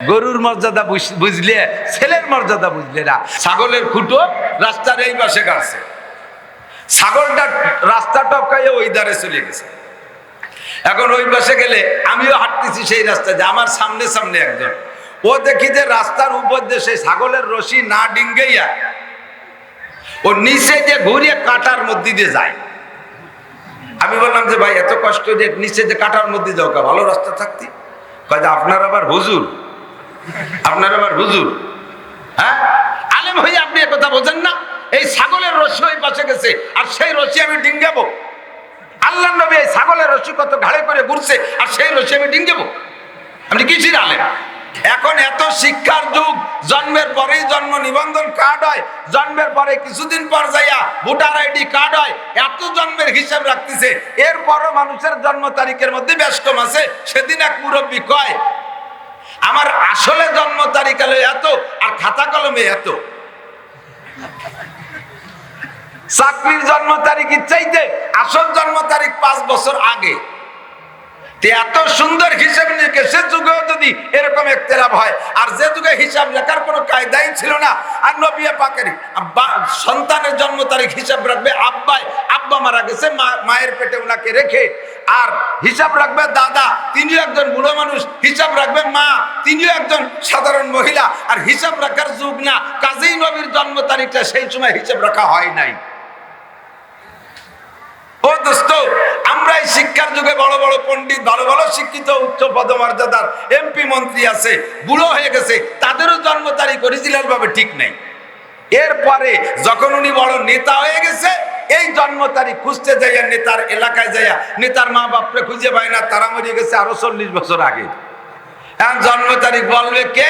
গরুর মর্যাদা বুঝলে, ছেলের মর্যাদা বুঝলে না। ছাগলের খুঁটো রাস্তার এই পাশে গাছে। ছাগলটা রাস্তা টপকাইয়ে ওই ধারে চলে গেছে। এখন ওই পাশে গেলে আমিও হাঁটতেছি সেই রাস্তা আমার সামনে সামনে একজন। ও দেখি যে রাস্তার উপর দিয়ে সেই ছাগলের রশি না ডিঙ্গেইয়া ও নিচে যে ঘুরিয়ে কাটার মধ্যে দিয়ে যায়। আমি বললাম যে, ভাই, এত কষ্ট যে নিচে যে কাটার মধ্যে যাও কা, ভালো রাস্তা থাকতি? কয় আপনার আবার হুজুর আপনার আবার হুজুর। হ্যাঁ? আলেম হয়ে আপনি কথা বোঝেন না? এই ছাগলের রশি ওই পাশে গেছে, আর সেই রশি আমি ডিঙ্গাবো। আল্লাহ নবী এই ছাগলের রশি কত ঘাড়ে করে ঘুরছে, আর সেই রশি আমি ডিঙ্গাবো। আপনি কিছুই আলেম? এখন এত শিক্ষার যুগ, জন্মের পরেই জন্ম নিবন্ধন কার্ড হয়, জন্মের পরে কিছুদিন পর যাইয়া ভোটার আইডি কার্ড হয়, এত জন্মের হিসাব রাখতেছে। এরপরও মানুষের জন্ম তারিখের মধ্যে ব্যস্ত আছে সেদিন এক মুরব্বী কয় আমার আসলে জন্ম তারিখ এত, আর খাতা কলমে এত। চাকরির জন্ম তারিখ চাইতে আসল জন্ম তারিখ পাঁচ বছর আগে। এত সুন্দর হিসাব সে যুগেও যদি এরকম একতেলাপ হয়, আর যে যুগে হিসাব লেখার কোনো কায়দাই ছিল না, আর নবিয়া পাকের সন্তানের জন্ম তারিখ হিসাব রাখবে আব্বাই আব্বা মারা গেছে মায়ের পেটে ওনাকে রেখে। আর হিসাব রাখবে দাদা, তিনিও একজন বুড়ো মানুষ, হিসাব রাখবে মা, তিনিও একজন সাধারণ মহিলা। আর হিসাব রাখার যুগ না, কাজেই নবীর জন্ম তারিখটা সেই সময় হিসাব রাখা হয় নাই। ও দোস্ত, আমরা এই শিক্ষার যুগে বড় বড় পণ্ডিত, ভালো ভালো শিক্ষিত, উচ্চ পদমর্যাদার এমপি মন্ত্রী আছে, বুড়ো হয়ে গেছে, তাদেরও জন্ম তারিখ অরিজিনাল ভাবে ঠিক নেই। এরপরে যখন উনি বড় নেতা হয়ে গেছে, এই জন্ম তারিখ খুঁজতে যাইয়া নেতার এলাকায় যাইয়া নেতার মা বাপরে খুঁজে পায় না, তারা মরিয়ে গেছে আরও চল্লিশ বছর আগে। এখন জন্ম তারিখ বলবে কে?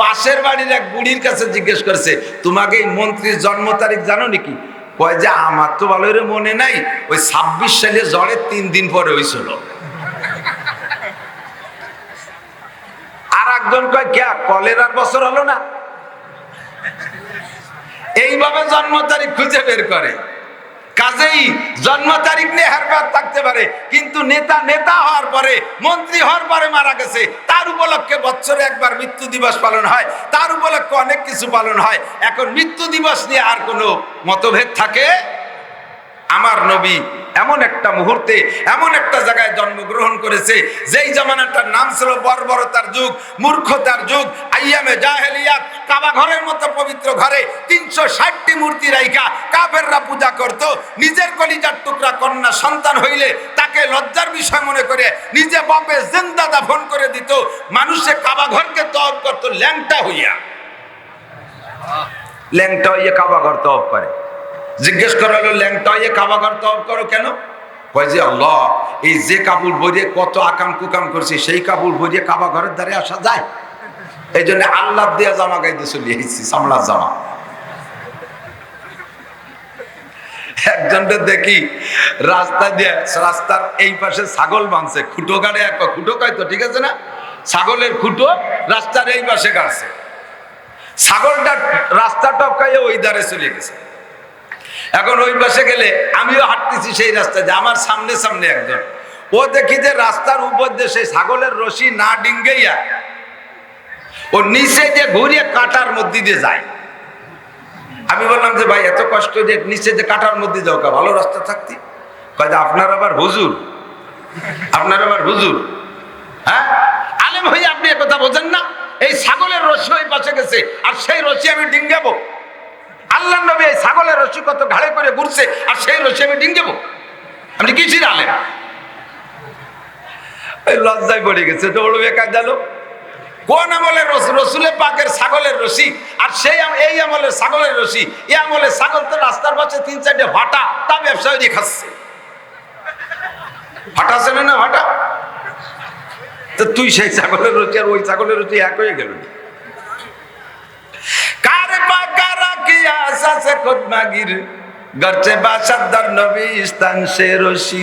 পাশের বাড়ির এক বুড়ির কাছে জিজ্ঞেস করছে, তোমাকে এই মন্ত্রীর জন্ম তারিখ জানো নাকি? কয় যে, আমার তো ভালো মনে নাই, ওই ছাব্বিশ সালে জ্বরের তিন দিন পরে হয়েছিল। আর একজন কয়, কে? কলেরার বছর হলো না? এইভাবে জন্ম তারিখ খুঁজে বের করে। কাজেই জন্ম তারিখ নিয়ে হেরফের থাকতে পারে, কিন্তু নেতা নেতা হওয়ার পরে, মন্ত্রী হওয়ার পরে মারা গেছে। তার উপলক্ষে বছরে একবার মৃত্যু দিবস পালন হয়। তার উপলক্ষে অনেক কিছু পালন হয়। এখন মৃত্যু দিবস নিয়ে আর কোনো মতভেদ থাকে? আমার নবী এমন একটা মুহূর্তে, এমন একটা জায়গায় জন্মগ্রহণ করেছে, যেই জামানাটার নাম ছিল বর্বরতার যুগ, মূর্খতার যুগ, আইয়ামে জাহেলিয়াত, কাবা ঘরের মতো পবিত্র ঘরে, তিনশো ষাটটি মূর্তি রাইখা কাফেররা পূজা করত, নিজের কলিজার টুকরা কন্যা সন্তান হইলে তাকে লজ্জার বিষয় মনে করে নিজে বাপে জিন্দা দাফন করে দিত, মানুষে কাবা ঘরকে তব করত, ল্যাংটা হইয়া। ল্যাংটা হইয়া কাবা ঘর তব করে। জিজ্ঞেস করা হলো, ল্যাংটা হইয়ে কাবা ঘর তব করো কেন? কয় যে, আল্লাহ, এই যে কাবুল বইয়ে কত আকাম কুকাম করছে, সেই কাবুল বইয়ে কাবা ঘরের দ্বারে আসা যায়। এই জন্য আল্লাহ দিয়া জামা গাইতে চলে এসেছি সামলার জামা। একজনটা দেখি রাস্তা দিয়ে, রাস্তার এই পাশে ছাগল বাঁধছে, খুঁটো গাড়ে এক, খুঁটো তো, ঠিক আছে না? ছাগলের খুঁটো রাস্তার এই পাশে গাড়ছে। ছাগলটা রাস্তা টপকাইয়ে ওই ধারে চলে গেছে। এখন ওই পাশে গেলে আমিও হাঁটতেছি সেই রাস্তা দিয়ে, আমার সামনে সামনে একজন। ও দেখি যে রাস্তার উপর দিয়ে সেই ছাগলের রশি না ডিঙ্গেইয়া ও নিচে যে ঘুরিয়ে কাটার মধ্যে দিয়ে যায়। আমি বললাম যে, ভাই, এত কষ্ট যে নিচে যে কাটার মধ্যে যাও কা, ভালো রাস্তা থাকতি? কয় যে, আপনার আবার হুজুর, আপনার আবার হুজুর। হ্যাঁ? আলেম হয়ে আপনি কথা বোঝেন না। এই ছাগলের রশি ওই পাশে গেছে, আর সেই রশি আমি ডিঙ্গাবো। আল্লাহ নবী এই ছাগলের রশি কত ঘাড়ে করে ঘুরছে, আর সেই রশি আমি ডিঙ্গাবো আপনি কিছুই আলেম এই লজ্জায় পড়ে গেছে দৌড় বেকার গেল কোন আমলে রসুলের পাকের ছাগলের রশি, আর সেই এই আমলের ছাগলের রশি, এই আমলের ছাগল তো রাস্তার পাশে তিন চারটে ভাটা, তা ব্যবসায়ী দিয়ে খাচ্ছে। ভাটা চেনে না ভাটা? তো তুই সেই ছাগলের রুচি আর ওই ছাগলের রুচি এক হয়ে গেল। কার বাকারা কি আশা সে খুদ মাগির? গরচে বাসাদার নবী স্থান সে রশি।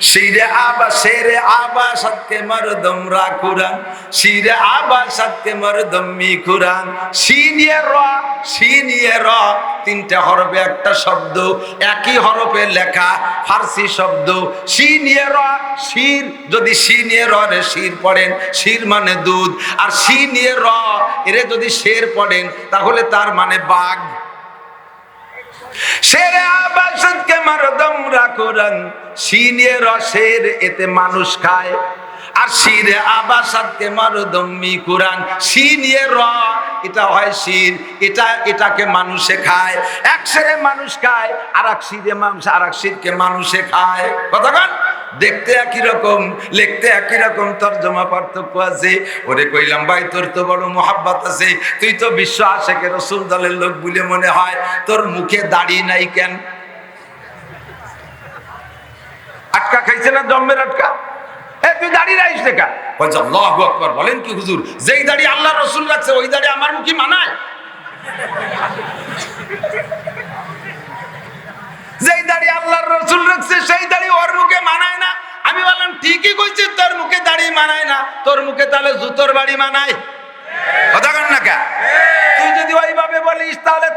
শিরে আবা, শেরে আবা সত্যে মরদম রা কুরান শিরে আবা সত্যে মরদম মি কুরান সিনিয়ে র সিনিয়ে র। তিনটা হরফে একটা শব্দ, একই হরফে লেখা ফার্সি শব্দ। সিনিয়ে র, শির, যদি সিনিয়ে র রে শির পড়েন, শির মানে দুধ। আর সিনিয়ে র এরে যদি শের পড়েন, তাহলে তার মানে বাঘ। শেরে আবাসত কে মারদম রাখুরান। সিনে রসের এতে মানুষ খায়। আর শিরে আবাসাত কে মারদম মি কুরান সিনিয়ে র, এটা হয় শির এটা, এটাকে মানুষে খায়। এক সেরে মানুষ খায় আর এক শিরে মানুষ আর এক শিরকে মানুষে খায়। কতক্ষণ দেখতে একই রকম, লিখতে একই রকম, তর্জমা পার্থক্য আছে। ওরে কইলাম, ভাই, তোর তো বড় মোহাব্বত আছে। তুই তো বিশ্ব আশেকে রসুল দলের লোক বলে মনে হয়। তোর মুখে দাড়ি নাই কেন? আটকা খাইছে না জম্মের আটকা? যেই আল্লাহ রসুল রাখছে সেই ওর মুখে মানায় না। আমি বললাম, ঠিকই কইছি তোর মুখে দাড়ি মানায় না। তোর মুখে তাহলে জুতোর বাড়ি মানায়? কথা কন না কা? তুই যদি ওইভাবে বলিস, তাহলে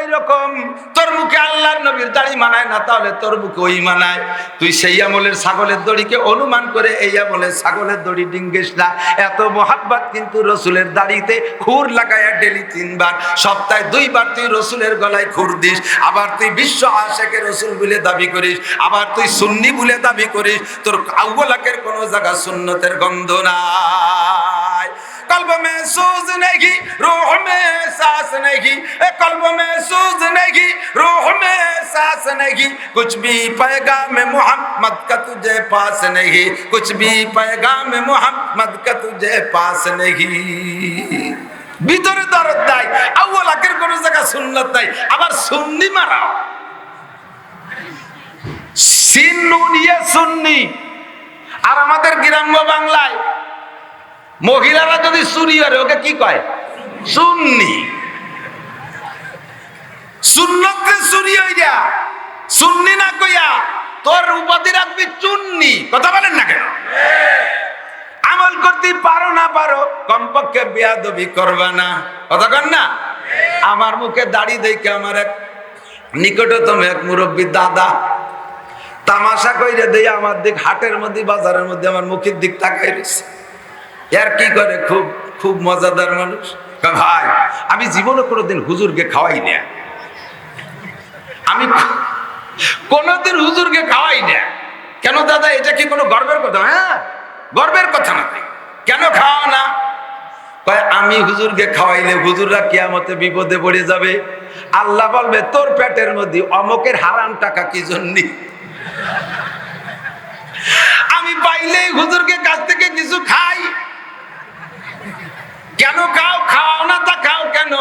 এইরকম। তোর মুখে আল্লাহর নবীর দাড়ি মানায় না, তাহলে তোর মুখে ওই মানায়। তুই সেই আমলের ছাগলের দড়িকে অনুমান করে এই আমলের ছাগলের দড়ি ডিঙ্গিস না। এত মোহাব্বত কিন্তু রসুলের দাড়িতে খুর লাগায়া ডেলি তিনবার। সপ্তাহে দুইবার তুই রসুলের গলায় খুর দিস। আবার তুই বিশ্ব আশেকে রসুল বলে দাবি করিস। আবার তুই সুন্নি বলে দাবি করিস। তোর আউ্বলাকের কোনো জায়গা সুন্নতের গন্ধ নাই। कल्ब में सूज नहीं रूह में सांस नहीं ए कल्ब में सूज नहीं रूह में सांस नहीं कुछ भी पैगाम मोहम्मद का तुझे पास नहीं कुछ भी पैगाम मोहम्मद का तुझे पास नहीं ভিতরে দরদ দেয় আউ্ল আকের কোন জায়গা সুন্নত নাই আবার সুন্নি মারাও সিন নুন ইয়ে সুন্নি আর আমাদের গ্রাম্য বাংলায় মহিলারা যদি চুরি করে, ওকে কি কয়? সুন্নি। হই সুন্নি না কইয়া তোর রাখবি কথা বলেন না আমল করতে পারো না পারো, কমপক্ষে করবা না। না? আমার মুখে দাড়ি দেখে আমার এক নিকটতম এক মুরব্বী দাদা তামাশা কইরে দেয় আমার দিক, হাটের মধ্যে, বাজারের মধ্যে আমার মুখের দিক তাকাই রয়েছে এর কি করে? খুব খুব মজাদার মানুষ। ভাই, আমি জীবনে কোনোদিন হুজুরকে খাওয়াই না। আমি কোনোদিন হুজুরকে খাওয়াই না। কেন দাদা, এটা কি কোনো গর্বের কথা? হ্যাঁ গর্বের কথা না কেন খাওয়া না? আমি হুজুরকে খাওয়াইলে হুজুররা কিয়ামতে বিপদে পড়ে যাবে। আল্লাহ বলবে, তোর পেটের মধ্যে অমকের হারাম টাকা কি জন্যে? আমি পাইলেই হুজুরকে কাছ থেকে কিছু খাই। কেন খাও? খাও না তা খাও কেন?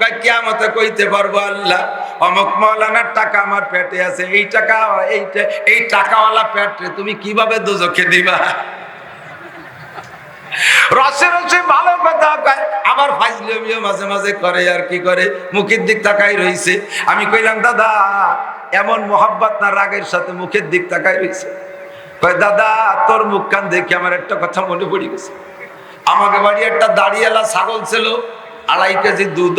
কয়, কিয়ামতে কইতে পারব আল্লাহ অমুক মৌলানার টাকা আমার পেটে আছে এই টাকা এইটা এই টাকাওয়ালা পেটে তুমি কীভাবে দুজকে দিবা? রসে রসে ভালো কথা কয় আবার ফাইজলিও মাঝে মাঝে করে আর কি করে? মুখের দিক তাকাই রইছে। আমি কইলাম দাদা এমন মোহাব্বত না রাগের সাথে মুখের দিক তাকাই রইছে? কয় দাদা তোর মুখ কান দেখে আমার একটা কথা মনে পড়ে গেছে। আমাকে বাড়ি একটা দাঁড়িয়েলা ছাগল ছিল, আড়াই কেজি দুধ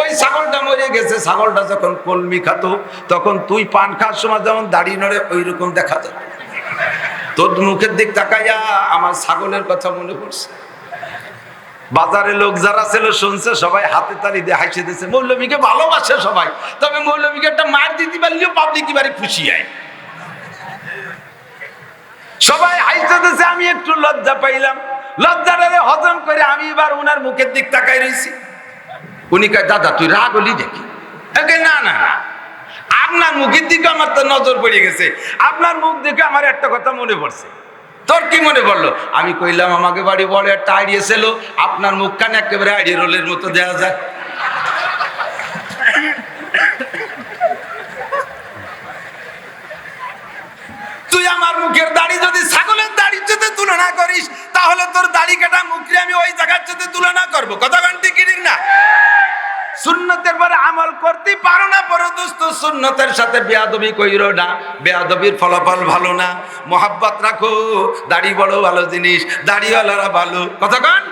ওই ছাগলটা মরে গেছে, ছাগলটা যখন কলমি খাতো, তখন তুই পান খাওয়ার সময় যেমন দাড়ি নড়ে ওই রকম দেখা যেত তোর মুখের দিক তাকাইয়া আমার ছাগলের কথা মনে পড়ছে। বাজারে লোক যারা ছিল, শুনছে, সবাই হাতে তালি দিয়ে হাসি দিচ্ছে মৌলমীকে ভালোবাসে সবাই, তবে মৌলমীকে একটা মার দিতে পারলেও পাবলিক এবারে খুশি হয়। সবাই দিচ্ছে আমি একটু লজ্জা পাইলাম। লজ্জাটারে হজম করে আমি এবার ওনার মুখের দিক তাকাই রয়েছি উনি কয়, দাদা, তুই রাগ হলি দেখি? না না না। আপনার মুখের দিকে আমার তো নজর পড়ে গেছে। আপনার মুখ আমার একটা কথা মনে পড়ছে। তোর কি মনে পড়ল? আমি কইলাম, আমাকে বাড়ি বড় একটা আইডিয়া ছিল। আপনার মুখ মুখখানে একেবারে আইডিয়া রোলের মতো দেওয়া যায়। তুই আমার মুখের দাড়ি সুন্নতের সাথে বেয়াদবি কইরো না। বেয়াদবির ফলাফল ভালো না। মোহাব্বত রাখো। দাড়ি বড় ভালো জিনিস, দাড়িওয়ালারা ভালো। কথা কন?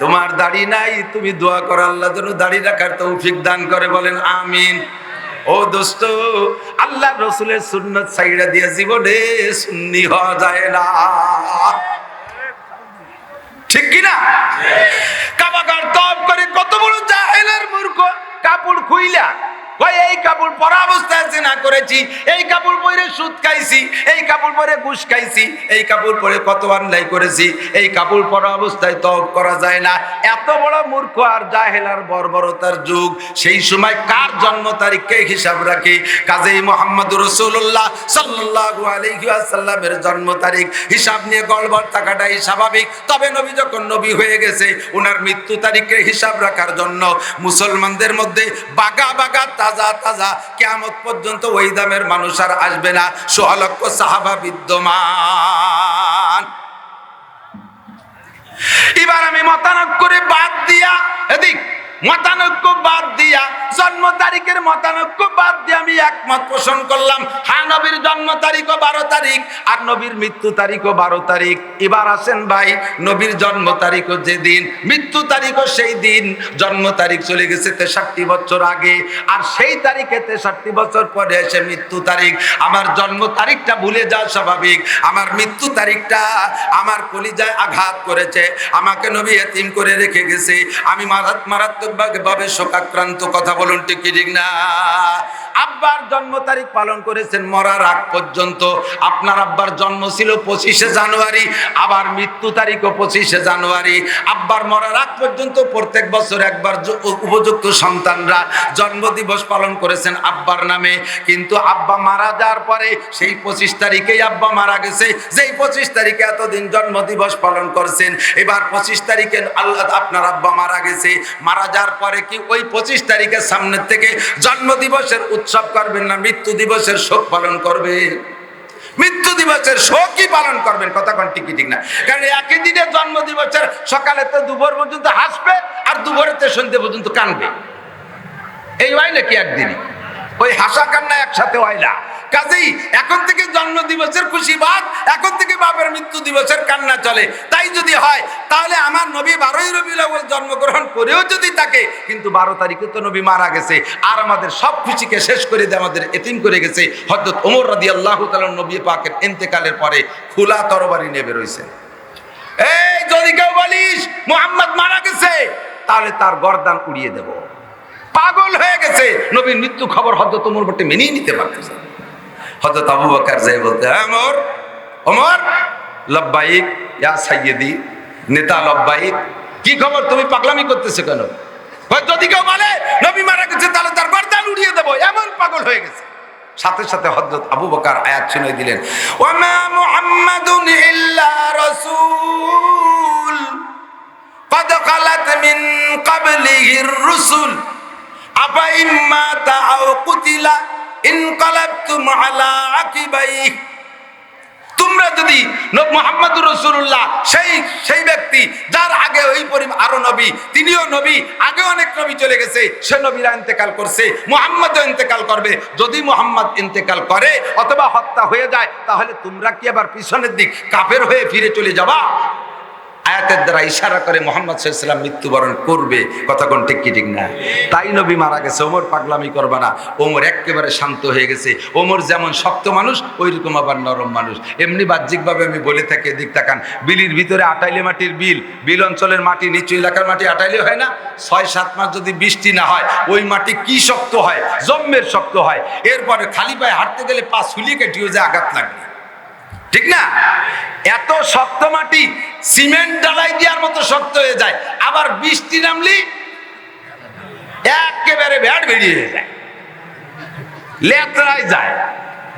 তোমার দাড়ি নাই, তুমি দোয়া করো, আল্লাহ যেন দাড়ি রাখার তৌফিক দান করে, বলেন আমিন। ও দোস্ত, আল্লাহ রসুলের সুন্নত সাইডা দিয়ে জীবনে সুন্নি হওয়া যায় না। ঠিক কি না কাবাগার তপ করে কত বড় জাহেলের মূর্খ, কাপড় খুইলা। ভাই, এই কাপড় পরা অবস্থায় জেনা করেছি, এই কাপড় পরে সুদ খাইছি, এই কাপড় পরে ঘুষ খাইছি, এই কাপড় পরে কত অন্যায় করেছি, এই কাপড় পরা অবস্থায় তপ করা যায় না। এত বড় মূর্খ আর জাহেল আর বর্বরতার যুগ, সেই সময় কার জন্ম তারিখকে হিসাব রাখি? কাজেই মোহাম্মদ রসুল্লাহ সাল্লাল্লাহু আলাইহি ওয়াসাল্লামের জন্ম তারিখ, হিসাব নিয়ে গড়বড় থাকাটাই স্বাভাবিক। তবে নবী যখন নবী হয়ে গেছে ওনার মৃত্যু তারিখের হিসাব রাখার জন্য মুসলমানদের মধ্যে বাগা বাগা তাজা তাজা কেমত পর্যন্ত ওই দামের মানুষ আর আসবে না। সোহালক্ষ সাহাবা বিদ্যমান। এবার আমি মতানক করে বাদ দিয়া, এদিক, মতানক্য বাদ দিয়া, জন্ম তারিখের মতানক্য বাদ দিয়ে একমত পোষণ করলাম। হ্যাঁ নবীর জন্ম তারিখও বারো তারিখ, আর নবীর মৃত্যু তারিখও বারো তারিখ। এবার আসেন ভাই, নবীর জন্ম তারিখও যেদিন মৃত্যু তারিখও সেই দিন। জন্ম তারিখ চলে গেছে তেষট্টি বছর আগে, আর সেই তারিখে তেষট্টি বছর পরে এসে মৃত্যু তারিখ। আমার জন্ম তারিখটা ভুলে যাওয়া স্বাভাবিক। আমার মৃত্যু তারিখটা আমার কলিজায় আঘাত করেছে। আমাকে নবী এতিম করে রেখে গেছে। আমি মারাত মারাত্মক ভাবে শোকাক্রান্ত। কথা বলুন ঠিক ঠিক না? আব্বার জন্ম তারিখ পালন করেছেন, মরার আগ পর্যন্ত। আপনার আব্বার জন্ম ছিল পঁচিশে জানুয়ারি, আবার মৃত্যু তারিখও পঁচিশে জানুয়ারি। আব্বার মরার আগ পর্যন্ত প্রত্যেক বছর একবার উপযুক্ত সন্তানরা জন্মদিবস পালন করেছেন আব্বার নামে। কিন্তু আব্বা মারা যাওয়ার পরে সেই পঁচিশ তারিখেই আব্বা মারা গেছে। যেই পঁচিশ তারিখে এতদিন জন্মদিবস পালন করছেন, এবার পঁচিশ তারিখে আল্লাহ আপনার আব্বা মারা গেছে। মারা যাওয়ার পরে কি ওই পঁচিশ তারিখের সামনের থেকে জন্মদিবসের উৎসব করবেন না, মৃত্যু দিবসের শোক পালন করবে মৃত্যু দিবসের শোকই পালন করবেন, কথা কোন ঠিক ঠিক না? কারণ একই দিনে জন্ম দিবসের সকালে তো দুপুর পর্যন্ত হাসবে আর দুপুরে তো সন্ধ্যে পর্যন্ত কানবে। এই হয় নাকি একদিনই ওই হাসা কান্না একসাথে হয় না। কাজেই এখন থেকে জন্ম দিবসের খুশি বাদ, এখন থেকে বাপের মৃত্যু দিবসের কান্না চলে। তাই যদি হয়, তাহলে আমার নবী বারোই রবি জন্মগ্রহণ করেও যদি থাকে, কিন্তু বারো তারিখে তো নবী মারা গেছে। আর আমাদের সব খুশিকে শেষ করে দিয়ে আমাদের এতিম করে গেছে। হজরত ওমর রাদি আল্লাহ নবী পাকের ইন্তেকালের পরে খোলা তরবারি নেবে রয়েছে এই যদি কেউ বলিস, মোহাম্মদ মারা গেছে, তাহলে তার গরদান উড়িয়ে দেব। পাগল হয়ে গেছে নবীর মৃত্যু খবর হজরত ওমর বটে মেনেই নিতে পারতেছে হজরত আবু বকর যাই বলতে হ্যাঁ ওমর ওমর লব্বাইক ইয়া সাইয়েদি নেতা লব্বাইক কি খবর তুমি পাগলামি করতেছো কেন কয়, যদি কেউ বলে নবী মারা গেছে তাহলে তার গরদান উড়িয়ে দেবো এমন পাগল হয়ে গেছে সাথে সাথে হজরত আবু বকার আয়াত শুনে দিলেন ওমা মুহাম্মাদুন ইল্লা রাসূল قد خلت من قبله الرسل আবাইন মাতা আও কুতিলা ইনকালাবতুম আলা আকিবাইহি। তোমরা যদি মোহাম্মদ রসুল্লাহ সেই সেই ব্যক্তি যার আগে ওই পরিমাণ আরও নবী, তিনিও নবী, আগে অনেক নবী চলে গেছে, সে নবীরা ইন্তেকাল করছে, মোহাম্মদও ইন্তেকাল করবে। যদি মোহাম্মদ ইন্তেকাল করে অথবা হত্যা হয়ে যায়, তাহলে তোমরা কি আবার পিছনের দিক কাফের হয়ে ফিরে চলে যাবা? আয়াতের দ্বারা ইশারা করে মোহাম্মদ সাল্লাম মৃত্যুবরণ করবে। কথা কোন ঠিক কি ঠিক না? তাই নবী মারা গেছে, ওমর পাগলামি করবা না। ওমর একেবারে শান্ত হয়ে গেছে। ওমর যেমন শক্ত মানুষ ওই রকম আবার নরম মানুষ। এমনি বাহ্যিকভাবে আমি বলে থাকি, এদিক তাকান। বিলির ভিতরে আটাইলে মাটির বিল বিল অঞ্চলের মাটি, নিচু এলাকার মাটি আটাইলে হয় না? ছয় সাত মাস যদি বৃষ্টি না হয়, ওই মাটি কি শক্ত হয়? জম্মের শক্ত হয়। এরপরে খালি পায়ে হাঁটতে গেলে পা সুলিয়ে কেটিও যে আঘাত লাগবে। ঠিক না? এত শক্ত মাটি, সিমেন্ট ডালাই দেওয়ার মতো শক্ত হয়ে যায়, আবার বৃষ্টি নামলি একেবারে ভ্যাট বেরিয়ে যায় লেতরায় যায়,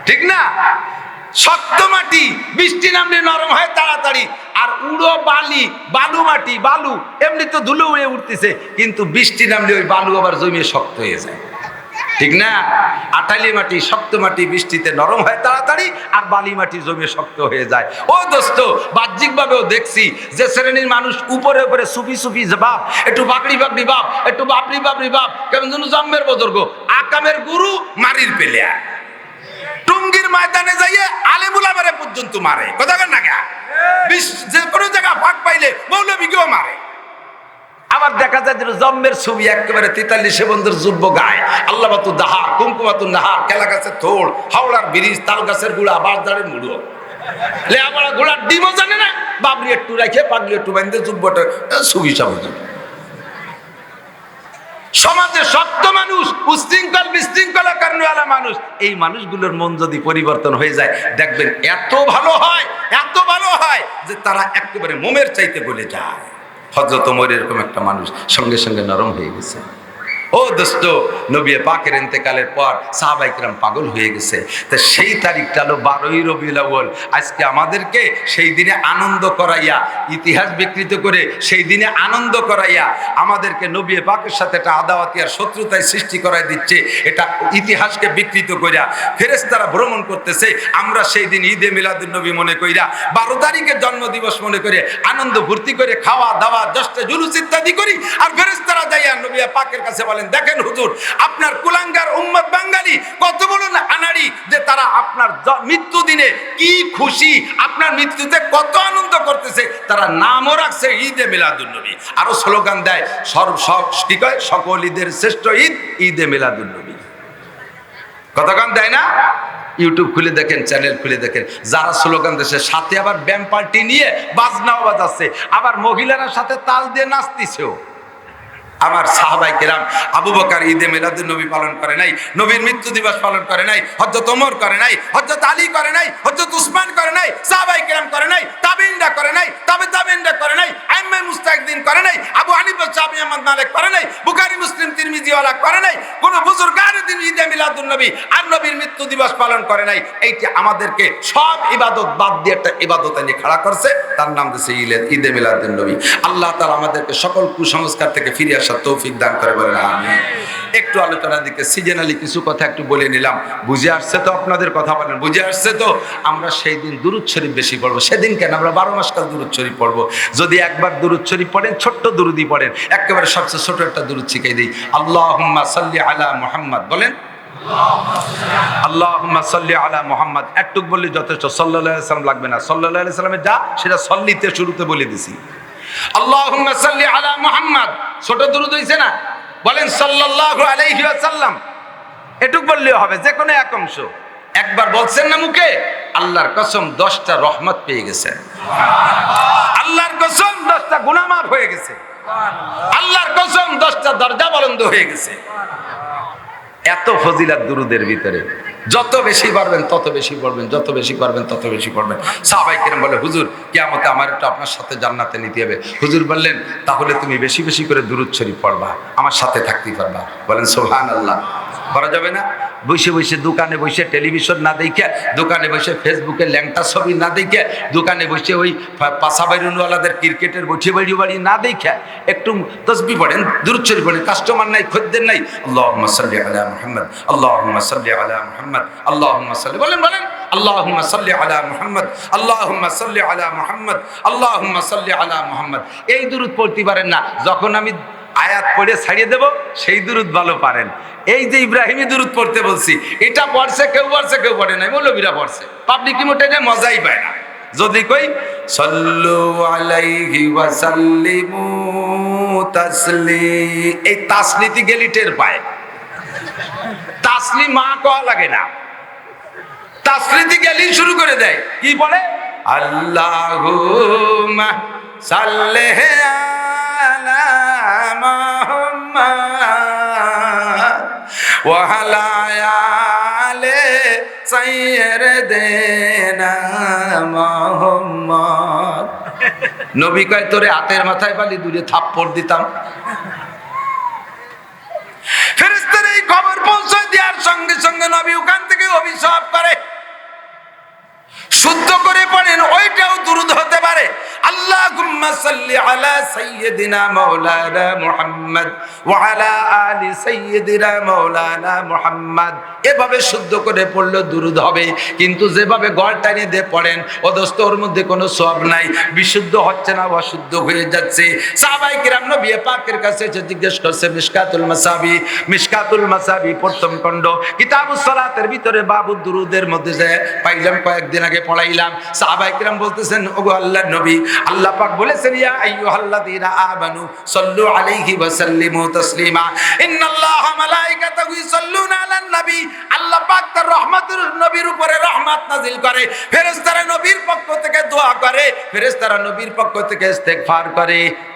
ঠিক না? শক্ত মাটি, বৃষ্টি নামলে নরম হয় তাড়াতাড়ি, আর উড়ো বালি, বালু মাটি, বালু, এমনি তো ধুলো উড়ে উঠতেছে, কিন্তু বৃষ্টি নামলে ওই বালু আবার জমিয়ে শক্ত হয়ে যায়। ঠিক না? আটালি মাটি, শক্ত মাটি বৃষ্টিতে নরম হয় তাড়াতাড়ি, আর বালি মাটি জমে শক্ত হয়ে যায়। ও দোস্ত, বাহ্যিকভাবেও দেখছি যে শ্রেণির মানুষ উপরে উপরে সুফি সুফি বাপ একটু বাকড়ি বাকড়ি বাপ, একটু বাপড়ি বাপড়ি বাপ, কেমন যেন জন্মের বজর্গ, আকামের গুরু মারির পেলিয়া। টুঙ্গির ময়দানে যাইয়ে আলেমুলামারে পর্যন্ত মারে। কথা না? বিশ- যে কোনো জায়গা ফাঁক পাইলে মৌলবীকেও মারে। আবার দেখা যায় যে জম্মের ছবি একেবারে তেতাল্লিশে বন্ধুর যুব্য গায়। আল্লাহ বাতু দাহার কুমকুমাতু নাহার, কেলা গাছের থোড়, হাওড়ার ব্রিজ, তাল গাছের গুড়া বাঁশদারের মুড়ো। লে আমার ঘোড়ার ডিমও জানে না, বাবরি একটু রাখে পাগলি একটু বান্ধে যুব্বটা ছবি সবুজ সমাজে শক্ত মানুষ, উশৃঙ্খল, বিশৃঙ্খলা কারণওয়ালা মানুষ, এই মানুষগুলোর মন যদি পরিবর্তন হয়ে যায়, দেখবেন এত ভালো হয়, এত ভালো হয়, যে তারা একেবারে মোমের চাইতে বলে যায়। হজরত ওমর এরকম একটা মানুষ সঙ্গে সঙ্গে নরম হয়ে গেছে। ও দোস্ত, নবী পাকের ইন্তেকালের পর সাহাবাইকরাম পাগল হয়ে গেছে। তা সেই তারিখটা হলো বারোই রবিউল আজকে আমাদেরকে সেই দিনে আনন্দ করাইয়া, ইতিহাস বিকৃত করে সেই দিনে আনন্দ করাইয়া আমাদেরকে নবী পাকের সাথে একটা আদাওয়াতি আর শত্রুতায় সৃষ্টি করাই দিচ্ছে, এটা ইতিহাসকে বিকৃত করিয়া ফেরেস্তারা ভ্রমণ করতেছে, আমরা সেই দিন ঈদে মিলাদুল নবী মনে কইরা, বারো তারিখের জন্মদিবস মনে করে আনন্দ ভর্তি করে খাওয়া দাওয়া, দশটা জুলুস ইত্যাদি করি, আর ফেরেস্তারা যাইয়া নবী পাকের কাছে বলেন, দেখেন হুজুর, আপনার কুলাঙ্গার উম্মত বাঙালি কত বড় না আনাড়ি যে তারা আপনার জ- মৃত্যু দিনে কি খুশি, আপনার মৃত্যুতে কত আনন্দ করতেছে, তারা নামও রাখছে ঈদে মিলাদুল নবী। আরও স্লোগান দেয় সর্ব সব, কি কয়? সকল ঈদের শ্রেষ্ঠ ঈদ, ঈদে মিলাদুল নবী। কতক্ষণ দেয় না? ইউটিউব খুলে দেখেন চ্যানেল খুলে দেখেন। যারা স্লোগান দেশে সাথে আবার ব্যাম পার্টি নিয়ে বাজনাও বাজাচ্ছে। আবার মহিলারা সাথে তাল দিয়ে নাচতিছেও। আমার সাহাবাই কেরাম আবু বকার ঈদে মেলাদুল নবী পালন করে নাই নবীর মৃত্যু দিবস পালন করে নাই হজরত ওমর করে নাই হজরত আলী করে নাই হজরত উসমান করে নাই সাহাবাই কেরাম করে নাই তাবিনরা করে নাই তাবে তাবিনরা করে নাই আইম্মাই মুস্তাকদিন করে নাই আবু হানিফা সাহাবী আহমদ মালিক করে নাই বুখারী মুসলিম তিরমিজিওয়ালা করে নাই কোন বুজুর্গার দিন ঈদে মিলাদুল নবী আর নবীর মৃত্যু দিবস পালন করে নাই এইটি আমাদেরকে সব ইবাদত বাদ দিয়ে একটা ইবাদত এনে খাড়া করছে তার নাম দিয়েছে ঈদে মিলাদুল নবী আল্লাহ তাআলা আমাদেরকে সকল কুসংস্কার থেকে ফিরে আসার তৌফিক দান করে বলেন আমি একটু আলোচনার দিকে সিজনালি কিছু কথা একটু বলে নিলাম। বুঝে আসছে তো আপনাদের কথা বলেন, বুঝে আসছে তো? আমরা সেই দিন দুরুদ শরীফ বেশি পড়ব। সেদিন কেন আমরা বারো মাস কাল দুরুদ শরীফ পড়ব? যদি একবার দুরুদ শরীফ পড়েন, ছোট্ট দুরুদি পড়েন। একেবারে সবচেয়ে ছোট একটা দুরুদ শিখাই দিই। আল্লাহ সাল্লি আলা মোহাম্মদ, বলেন? আল্লাহুম্মা সাল্লি আলা মুহাম্মদ। একটুক বললে যথেষ্ট। সাল্লাল্লাহু আলাইহি সাল্লাম লাগবে না। সাল্লাল্লাহু আলাইহি যা, সেটা সল্লিতে শুরুতে বলে দিছি। আল্লাহুম্মা সাল্লি আলা মুহাম্মদ। ছোট দুরূদ হইছে না? বলেন সাল্লাল্লাহু আলাইহি ওয়াসাল্লাম। বললেও হবে যে কোনো এক অংশ। একবার বলছেন না মুখে? আল্লাহর কসম, দশটা রহমত পেয়ে গেছে। আল্লাহর কসম, দশটা গুনামাফ হয়ে গেছে। আল্লাহর কসম, দশটা দরজা বলন্দ হয়ে গেছে। এত ফজিলাত দুরুদের ভিতরে। যত বেশি পারবেন, তত বেশি পড়বেন, যত বেশি পারবেন তত বেশি পড়বেন। সাহাবাই কিরম বলে, হুজুর, কেয়ামতে আমার একটু আপনার সাথে জান্নাতে নিতে হবে। হুজুর বললেন, তাহলে তুমি বেশি বেশি করে দুরুদ শরীফ পড়বা, আমার সাথে থাকতেই পারবা। বলেন সোহান আল্লাহ করা যাবে না? বসে বসে দোকানে বসে টেলিভিশন না দেখে, দোকানে বসে ফেসবুকে ল্যাংটা ছবি না দেখে, দোকানে বসে ওই পাশাবাড়িওয়ালাদের ক্রিকেটের বসে বাড়ি বাড়ি না দেখে, একটু তসবি পড়েন দূরচরি পড়েন, কাস্টমার নাই, খদ্দের নাই। আল্লাহ সাল্লি আলা মুহাম্মদ আল্লাহ সাল্লি আলা মুহাম্মদ আল্লাহ সাল্লি, বলেন বলেন মুহাম্মদ, আল্লাহুম্মা সাল্লি আলা মুহাম্মদ, আল্লাহুম্মা সাল্লি আলা মুহাম্মদ। এই দুরুদ পড়তে পারেন না, যখন আমি আয়াত পড়ে ছাড়িয়ে দেব, সেই দুরুদ ভালো পারেন। এই যে ইব্রাহিমী দুরুদ পড়তে বলছি, এটা পড়ছে, কেউ পড়ছে, কেউ পড়ে নাই, মৌলবীরা পড়ছে। পাবলিক মোটে মজাই পায় না। যদি কই, সল্লু আলাইহি ওয়া সাল্লিমু তাসলি এই তাসলিতি গেলি টের পায়। তাসলি মা কওয়া লাগে না। তাসলিতি গেলি শুরু করে দেয়। কি বলে? আল্লাহুম্মা সাল্লি আলা মুহাম্মাদ ওয়া আলা আলি সাইয়্যিদিনা মুহাম্মদ। নবী কয়, তোরে হাতের মাথায় বালি দূরে থাপ্পড় দিতাম। ফেরেশতার এই খবর পৌঁছে দেওয়ার সঙ্গে সঙ্গে নবী ওখান থেকে অভিশাপ করে। শুদ্ধ করে পড়েন, ওইটাও দুরুদ হতে পারে। এভাবে শুদ্ধ করে পড়লে দুরুদ হবে, কিন্তু যেভাবে দিয়ে পড়েন ও দোস্ত ওর মধ্যে কোনো সব নাই, বিশুদ্ধ হচ্ছে না, অশুদ্ধ হয়ে যাচ্ছে। সাহাবাই কিরাম নবী পাকের কাছে জিজ্ঞেস করছে মিশকাতুল মাসাবি? মিশকাতুল মাসাবি প্রথম খণ্ড। কিতাবুস সালাতের ভিতরে বাবু দুরুদের মধ্যে যে পাইলাম কয়েকদিন আগে পড়াইলাম। সাহাবাই কিরাম বলতেছেন, ওগো আল্লাহর নবী, আল্লাহ পাক বলেছেন, ইয়া আইয়ুহাল্লাযীনা আমানু সাল্লু আলাইহি ওয়া সাল্লিমু তাসলিমা। ইন্নাল্লাহা মালাইকাতাহু ইউসাল্লুনা আলান নবী। আল্লাহ পাক তার রহমতের নবীর উপরে রহমত নাজিল করে। ফেরেশতারা নবীর পক্ষ থেকে দোয়া করে, ফেরেশতারা নবীর পক্ষ থেকে ইস্তেগফার করে।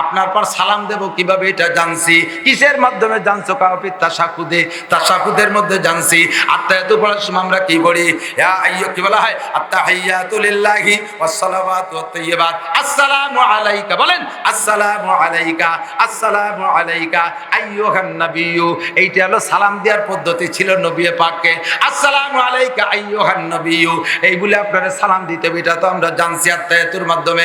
আপনার পর সালাম দেব, কীভাবে এটা জানছি? কিসের মাধ্যমে জানছো? মধ্যে জানছি। পড়ার সময় আমরা কি কি বলা হয়? এইটা হলো সালাম দেওয়ার পদ্ধতি ছিল নবী পাককে। আসসালামু আলাইকা, আইয়ুহান নাবিয়্যু। এই বলে আপনারা সালাম দিতে এটা তো আমরা জানছি আত্মায়াতুর মাধ্যমে।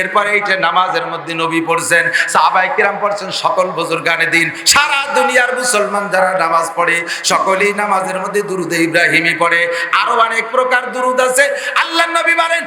এরপরে এইটা নামাজের মধ্যে নবী পড়ছেন সাহাবাই কিরাম পড়ছেন, সকল বুজুর্গানে দিন, সারা দুনিয়ার মুসলমান যারা নামাজ পড়ে, সকলেই নামাজের মধ্যে দুরুদ ইব্রাহিমই পড়ে। আরও অনেক প্রকার দুরুদ আছে। আল্লাহ নবী বলেন